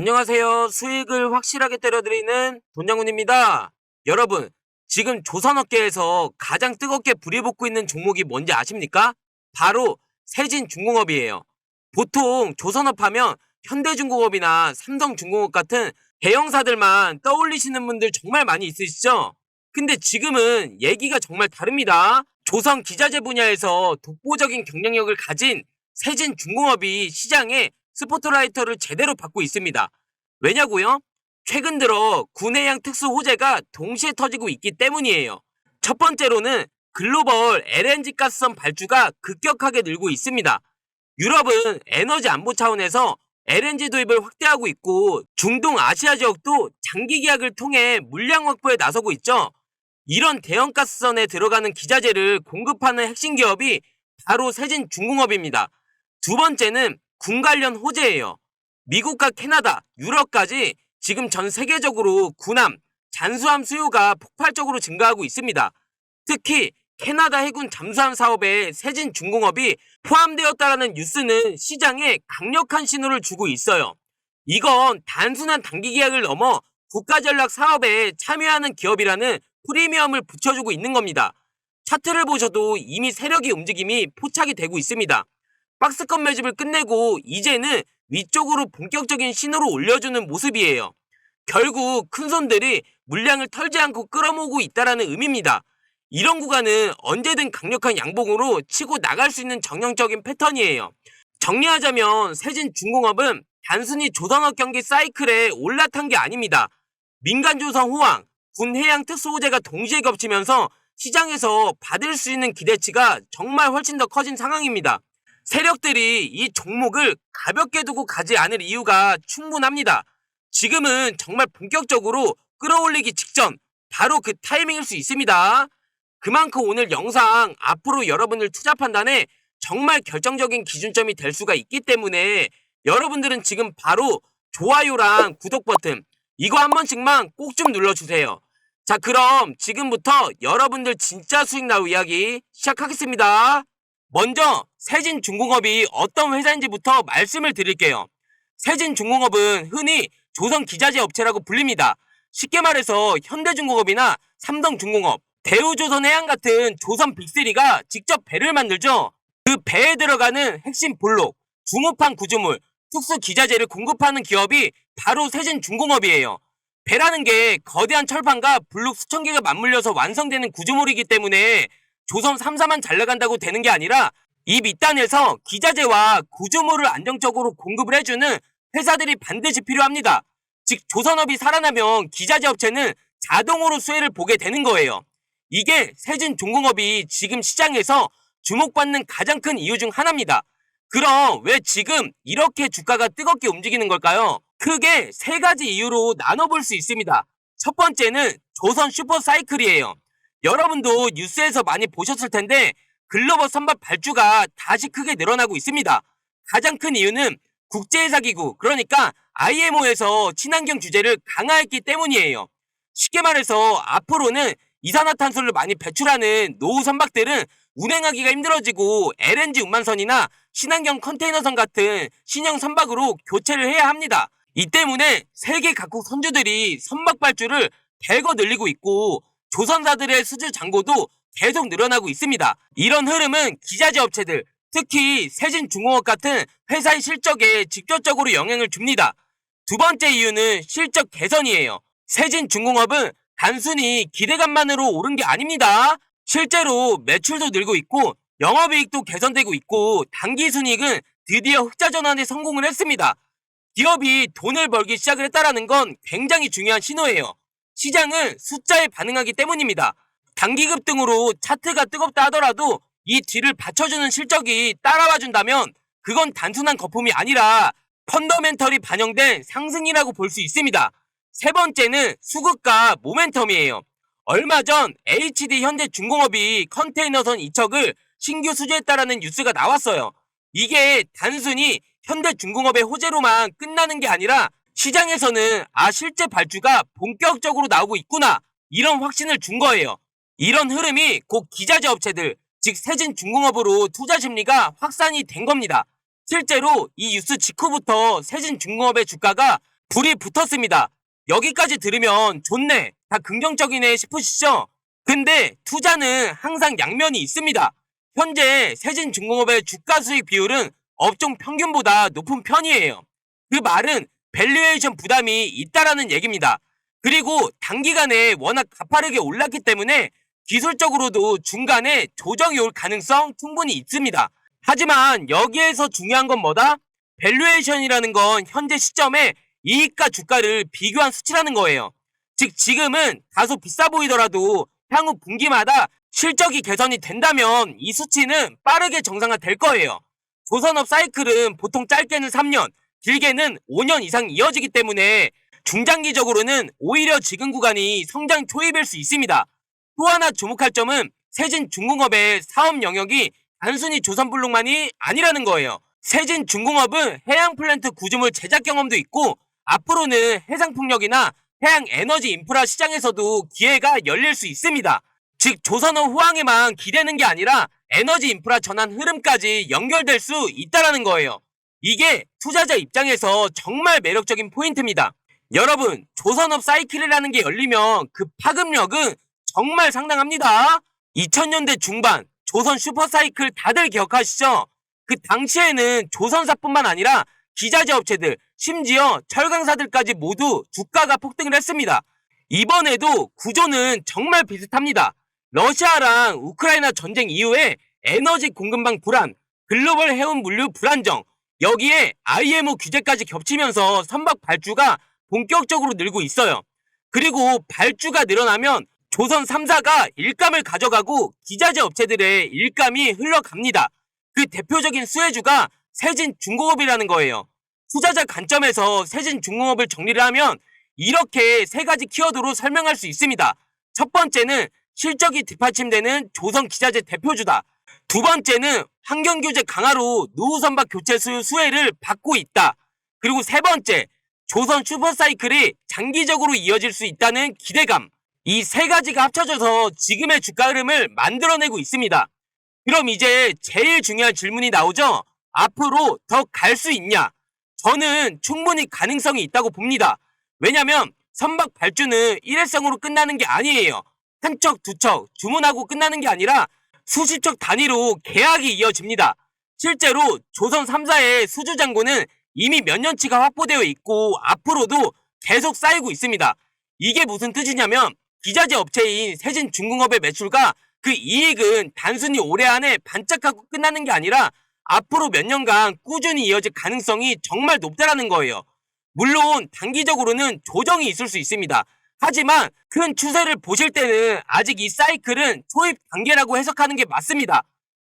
안녕하세요. 수익을 확실하게 때려드리는 돈장군입니다. 여러분, 지금 조선업계에서 가장 뜨겁게 불이 붙고 있는 종목이 뭔지 아십니까? 바로 세진중공업이에요. 보통 조선업 하면 현대중공업이나 삼성중공업 같은 대형사들만 떠올리시는 분들 정말 많이 있으시죠? 근데 지금은 얘기가 정말 다릅니다. 조선 기자재 분야에서 독보적인 경쟁력을 가진 세진중공업이 시장에 스포트라이터를 제대로 받고 있습니다. 왜냐고요? 최근 들어 군해양 특수 호재가 동시에 터지고 있기 때문이에요. 첫 번째로는 글로벌 LNG 가스선 발주가 급격하게 늘고 있습니다. 유럽은 에너지 안보 차원에서 LNG 도입을 확대하고 있고 중동 아시아 지역도 장기 계약을 통해 물량 확보에 나서고 있죠. 이런 대형 가스선에 들어가는 기자재를 공급하는 핵심 기업이 바로 세진 중공업입니다. 두 번째는 군 관련 호재예요. 미국과 캐나다, 유럽까지 지금 전 세계적으로 군함, 잔수함 수요가 폭발적으로 증가하고 있습니다. 특히 캐나다 해군 잠수함 사업에 세진 중공업이 포함되었다라는 뉴스는 시장에 강력한 신호를 주고 있어요. 이건 단순한 단기 계약을 넘어 국가 전략 사업에 참여하는 기업이라는 프리미엄을 붙여주고 있는 겁니다. 차트를 보셔도 이미 세력의 움직임이 포착이 되고 있습니다. 박스권 매집을 끝내고 이제는 위쪽으로 본격적인 신호를 올려주는 모습이에요. 결국 큰 손들이 물량을 털지 않고 끌어모으고 있다는 의미입니다. 이런 구간은 언제든 강력한 양봉으로 치고 나갈 수 있는 정형적인 패턴이에요. 정리하자면 세진 중공업은 단순히 조선업 경기 사이클에 올라탄 게 아닙니다. 민간조선 호황, 군 해양 특수호재가 동시에 겹치면서 시장에서 받을 수 있는 기대치가 정말 훨씬 더 커진 상황입니다. 세력들이 이 종목을 가볍게 두고 가지 않을 이유가 충분합니다. 지금은 정말 본격적으로 끌어올리기 직전 바로 그 타이밍일 수 있습니다. 그만큼 오늘 영상 앞으로 여러분들 투자 판단에 정말 결정적인 기준점이 될 수가 있기 때문에 여러분들은 지금 바로 좋아요랑 구독 버튼 이거 한 번씩만 꼭 좀 눌러주세요. 자 그럼 지금부터 여러분들 진짜 수익 나우 이야기 시작하겠습니다. 먼저 세진중공업이 어떤 회사인지부터 말씀을 드릴게요. 세진중공업은 흔히 조선 기자재 업체라고 불립니다. 쉽게 말해서 현대중공업이나 삼성중공업, 대우조선해양 같은 조선 빅3가 직접 배를 만들죠. 그 배에 들어가는 핵심 볼록, 중후판 구조물, 특수 기자재를 공급하는 기업이 바로 세진중공업이에요. 배라는 게 거대한 철판과 블록 수천 개가 맞물려서 완성되는 구조물이기 때문에 조선 3사만 잘 나간다고 되는 게 아니라 이 밑단에서 기자재와 구조물을 안정적으로 공급을 해주는 회사들이 반드시 필요합니다. 즉 조선업이 살아나면 기자재 업체는 자동으로 수혜를 보게 되는 거예요. 이게 세진중공업이 지금 시장에서 주목받는 가장 큰 이유 중 하나입니다. 그럼 왜 지금 이렇게 주가가 뜨겁게 움직이는 걸까요? 크게 세 가지 이유로 나눠볼 수 있습니다. 첫 번째는 조선 슈퍼사이클이에요. 여러분도 뉴스에서 많이 보셨을 텐데 글로벌 선박 발주가 다시 크게 늘어나고 있습니다. 가장 큰 이유는 국제회사기구 그러니까 IMO에서 친환경 규제를 강화했기 때문이에요. 쉽게 말해서 앞으로는 이산화탄소를 많이 배출하는 노후 선박들은 운행하기가 힘들어지고 LNG 운반선이나 친환경 컨테이너선 같은 신형 선박으로 교체를 해야 합니다. 이 때문에 세계 각국 선주들이 선박 발주를 대거 늘리고 있고 조선사들의 수주 잔고도 계속 늘어나고 있습니다. 이런 흐름은 기자재 업체들, 특히 세진중공업 같은 회사의 실적에 직접적으로 영향을 줍니다. 두 번째 이유는 실적 개선이에요. 세진중공업은 단순히 기대감만으로 오른 게 아닙니다. 실제로 매출도 늘고 있고 영업이익도 개선되고 있고 단기순이익은 드디어 흑자 전환에 성공을 했습니다. 기업이 돈을 벌기 시작을 했다는 건 굉장히 중요한 신호예요. 시장은 숫자에 반응하기 때문입니다. 단기급 등으로 차트가 뜨겁다 하더라도 이 뒤를 받쳐주는 실적이 따라와 준다면 그건 단순한 거품이 아니라 펀더멘털이 반영된 상승이라고 볼 수 있습니다. 세 번째는 수급과 모멘텀이에요. 얼마 전 HD 현대 중공업이 컨테이너선 2척을 신규 수주했다라는 뉴스가 나왔어요. 이게 단순히 현대 중공업의 호재로만 끝나는 게 아니라 시장에서는 아 실제 발주가 본격적으로 나오고 있구나 이런 확신을 준 거예요. 이런 흐름이 곧 기자재 업체들 즉 세진 중공업으로 투자 심리가 확산이 된 겁니다. 실제로 이 뉴스 직후부터 세진 중공업의 주가가 불이 붙었습니다. 여기까지 들으면 좋네, 다 긍정적이네 싶으시죠? 근데 투자는 항상 양면이 있습니다. 현재 세진 중공업의 주가 수익 비율은 업종 평균보다 높은 편이에요. 그 말은 밸류에이션 부담이 있다라는 얘기입니다. 그리고 단기간에 워낙 가파르게 올랐기 때문에 기술적으로도 중간에 조정이 올 가능성 충분히 있습니다. 하지만 여기에서 중요한 건 뭐다? 밸류에이션이라는 건 현재 시점에 이익과 주가를 비교한 수치라는 거예요. 즉 지금은 다소 비싸 보이더라도 향후 분기마다 실적이 개선이 된다면 이 수치는 빠르게 정상화 될 거예요. 조선업 사이클은 보통 짧게는 3년, 길게는 5년 이상 이어지기 때문에 중장기적으로는 오히려 지금 구간이 성장 초입일 수 있습니다. 또 하나 주목할 점은 세진 중공업의 사업 영역이 단순히 조선블록만이 아니라는 거예요. 세진 중공업은 해양 플랜트 구조물 제작 경험도 있고 앞으로는 해상 풍력이나 해양 에너지 인프라 시장에서도 기회가 열릴 수 있습니다. 즉 조선업 호황에만 기대는 게 아니라 에너지 인프라 전환 흐름까지 연결될 수 있다라는 거예요. 이게 투자자 입장에서 정말 매력적인 포인트입니다. 여러분, 조선업 사이클이라는 게 열리면 그 파급력은 정말 상당합니다. 2000년대 중반 조선 슈퍼사이클 다들 기억하시죠? 그 당시에는 조선사뿐만 아니라 기자재 업체들, 심지어 철강사들까지 모두 주가가 폭등을 했습니다. 이번에도 구조는 정말 비슷합니다. 러시아랑 우크라이나 전쟁 이후에 에너지 공급망 불안, 글로벌 해운 물류 불안정, 여기에 IMO 규제까지 겹치면서 선박 발주가 본격적으로 늘고 있어요. 그리고 발주가 늘어나면 조선 3사가 일감을 가져가고 기자재 업체들의 일감이 흘러갑니다. 그 대표적인 수혜주가 세진 중공업이라는 거예요. 투자자 관점에서 세진 중공업을 정리를 하면 이렇게 세 가지 키워드로 설명할 수 있습니다. 첫 번째는 실적이 뒷받침되는 조선 기자재 대표주다. 두 번째는 환경규제 강화로 노후선박 교체 수요 수혜를 받고 있다. 그리고 세 번째, 조선 슈퍼사이클이 장기적으로 이어질 수 있다는 기대감. 이 세 가지가 합쳐져서 지금의 주가 흐름을 만들어내고 있습니다. 그럼 이제 제일 중요한 질문이 나오죠? 앞으로 더 갈 수 있냐? 저는 충분히 가능성이 있다고 봅니다. 왜냐면 선박 발주는 일회성으로 끝나는 게 아니에요. 한 척, 두 척 주문하고 끝나는 게 아니라 수십 척 단위로 계약이 이어집니다. 실제로 조선 3사의 수주 잔고는 이미 몇 년치가 확보되어 있고 앞으로도 계속 쌓이고 있습니다. 이게 무슨 뜻이냐면 기자재 업체인 세진중공업의 매출과 그 이익은 단순히 올해 안에 반짝하고 끝나는 게 아니라 앞으로 몇 년간 꾸준히 이어질 가능성이 정말 높다라는 거예요. 물론 단기적으로는 조정이 있을 수 있습니다. 하지만 큰 추세를 보실 때는 아직 이 사이클은 초입 단계라고 해석하는 게 맞습니다.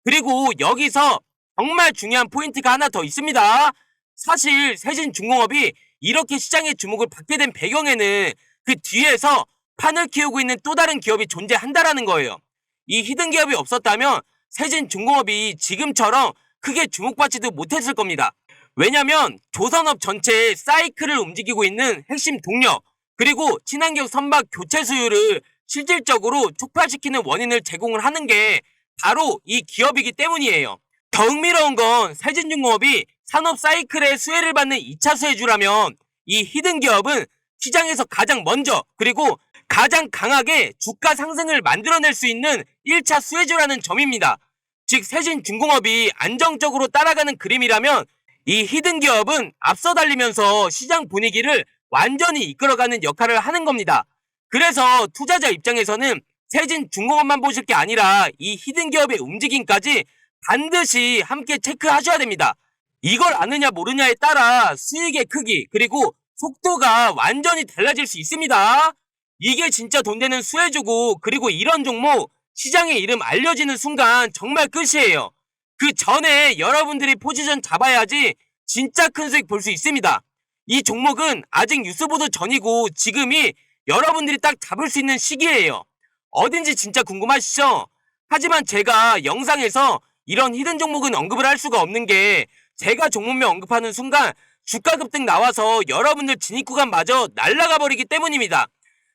그리고 여기서 정말 중요한 포인트가 하나 더 있습니다. 사실 세진중공업이 이렇게 시장의 주목을 받게 된 배경에는 그 뒤에서 판을 키우고 있는 또 다른 기업이 존재한다라는 거예요. 이 히든 기업이 없었다면 세진중공업이 지금처럼 크게 주목받지도 못했을 겁니다. 왜냐면 조선업 전체의 사이클을 움직이고 있는 핵심 동력 그리고 친환경 선박 교체 수요를 실질적으로 촉발시키는 원인을 제공을 하는 게 바로 이 기업이기 때문이에요. 더 흥미로운 건 세진중공업이 산업 사이클의 수혜를 받는 2차 수혜주라면 이 히든 기업은 시장에서 가장 먼저 그리고 가장 강하게 주가 상승을 만들어낼 수 있는 1차 수혜주라는 점입니다. 즉 세진중공업이 안정적으로 따라가는 그림이라면 이 히든 기업은 앞서 달리면서 시장 분위기를 완전히 이끌어가는 역할을 하는 겁니다. 그래서 투자자 입장에서는 세진 중공업만 보실 게 아니라 이 히든 기업의 움직임까지 반드시 함께 체크하셔야 됩니다. 이걸 아느냐 모르냐에 따라 수익의 크기 그리고 속도가 완전히 달라질 수 있습니다. 이게 진짜 돈 되는 수혜주고 그리고 이런 종목 시장의 이름 알려지는 순간 정말 끝이에요. 그 전에 여러분들이 포지션 잡아야지 진짜 큰 수익 볼 수 있습니다. 이 종목은 아직 뉴스 보도 전이고 지금이 여러분들이 딱 잡을 수 있는 시기예요. 어딘지 진짜 궁금하시죠? 하지만 제가 영상에서 이런 히든 종목은 언급을 할 수가 없는 게 제가 종목명 언급하는 순간 주가 급등 나와서 여러분들 진입 구간마저 날아가 버리기 때문입니다.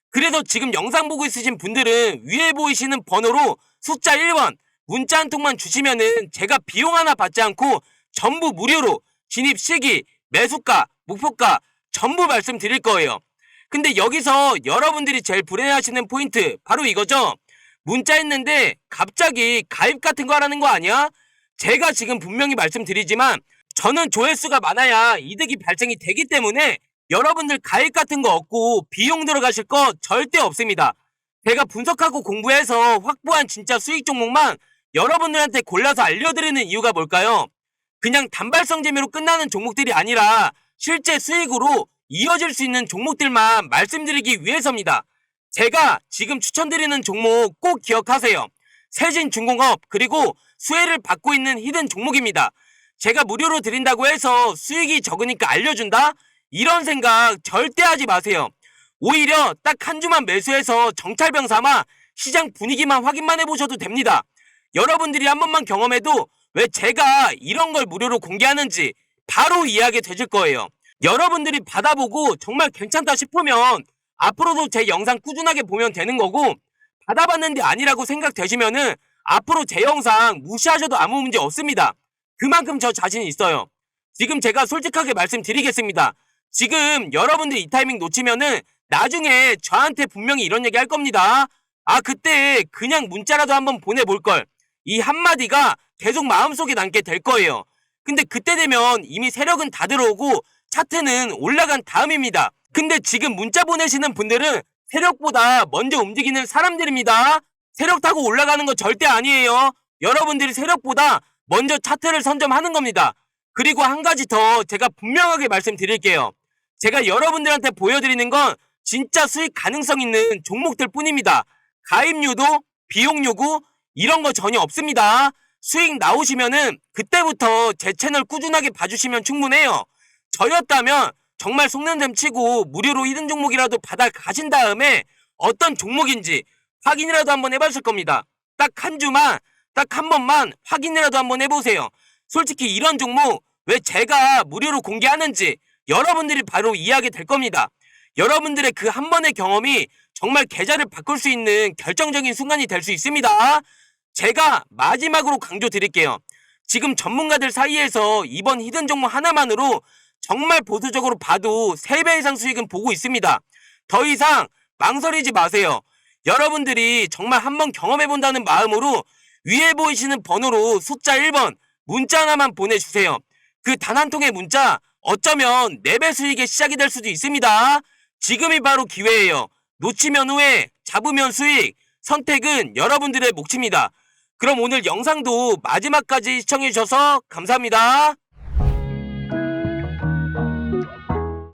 그래서 지금 영상 보고 있으신 분들은 위에 보이시는 번호로 숫자 1번 문자 한 통만 주시면은 제가 비용 하나 받지 않고 전부 무료로 진입 시기, 매수가, 목표가 전부 말씀드릴 거예요. 근데 여기서 여러분들이 제일 불행해하시는 포인트 바로 이거죠. 문자 했는데 갑자기 가입 같은 거 하라는 거 아니야? 제가 지금 분명히 말씀드리지만 저는 조회수가 많아야 이득이 발생이 되기 때문에 여러분들 가입 같은 거 없고 비용 들어가실 거 절대 없습니다. 제가 분석하고 공부해서 확보한 진짜 수익 종목만 여러분들한테 골라서 알려드리는 이유가 뭘까요? 그냥 단발성 재미로 끝나는 종목들이 아니라 실제 수익으로 이어질 수 있는 종목들만 말씀드리기 위해서입니다. 제가 지금 추천드리는 종목 꼭 기억하세요. 세진중공업 그리고 수혜를 받고 있는 히든 종목입니다. 제가 무료로 드린다고 해서 수익이 적으니까 알려준다? 이런 생각 절대 하지 마세요. 오히려 딱 한 주만 매수해서 정찰병 삼아 시장 분위기만 확인만 해보셔도 됩니다. 여러분들이 한 번만 경험해도 왜 제가 이런 걸 무료로 공개하는지 바로 이해하게 되실 거예요. 여러분들이 받아보고 정말 괜찮다 싶으면 앞으로도 제 영상 꾸준하게 보면 되는 거고 받아봤는데 아니라고 생각되시면은 앞으로 제 영상 무시하셔도 아무 문제 없습니다. 그만큼 저 자신 있어요. 지금 제가 솔직하게 말씀드리겠습니다. 지금 여러분들이 이 타이밍 놓치면은 나중에 저한테 분명히 이런 얘기 할 겁니다. 아 그때 그냥 문자라도 한번 보내볼 걸. 이 한마디가 계속 마음속에 남게 될 거예요. 근데 그때 되면 이미 세력은 다 들어오고 차트는 올라간 다음입니다. 근데 지금 문자 보내시는 분들은 세력보다 먼저 움직이는 사람들입니다. 세력 타고 올라가는 거 절대 아니에요. 여러분들이 세력보다 먼저 차트를 선점하는 겁니다. 그리고 한 가지 더 제가 분명하게 말씀드릴게요. 제가 여러분들한테 보여드리는 건 진짜 수익 가능성 있는 종목들 뿐입니다. 가입료도 비용 요구 이런 거 전혀 없습니다. 수익 나오시면은 그때부터 제 채널 꾸준하게 봐주시면 충분해요. 저였다면 정말 속는 셈 치고 무료로 히든 종목이라도 받아 가신 다음에 어떤 종목인지 확인이라도 한번 해봤을 겁니다. 딱 한 주만, 딱 한 번만 확인이라도 한번 해보세요. 솔직히 이런 종목 왜 제가 무료로 공개하는지 여러분들이 바로 이해하게 될 겁니다. 여러분들의 그 한 번의 경험이 정말 계좌를 바꿀 수 있는 결정적인 순간이 될 수 있습니다. 제가 마지막으로 강조드릴게요. 지금 전문가들 사이에서 이번 히든 종목 하나만으로 정말 보수적으로 봐도 3배 이상 수익은 보고 있습니다. 더 이상 망설이지 마세요. 여러분들이 정말 한번 경험해본다는 마음으로 위에 보이시는 번호로 숫자 1번 문자 하나만 보내주세요. 그 단 한 통의 문자 어쩌면 4배 수익의 시작이 될 수도 있습니다. 지금이 바로 기회예요. 놓치면 후회, 잡으면 수익. 선택은 여러분들의 몫입니다. 그럼 오늘 영상도 마지막까지 시청해주셔서 감사합니다.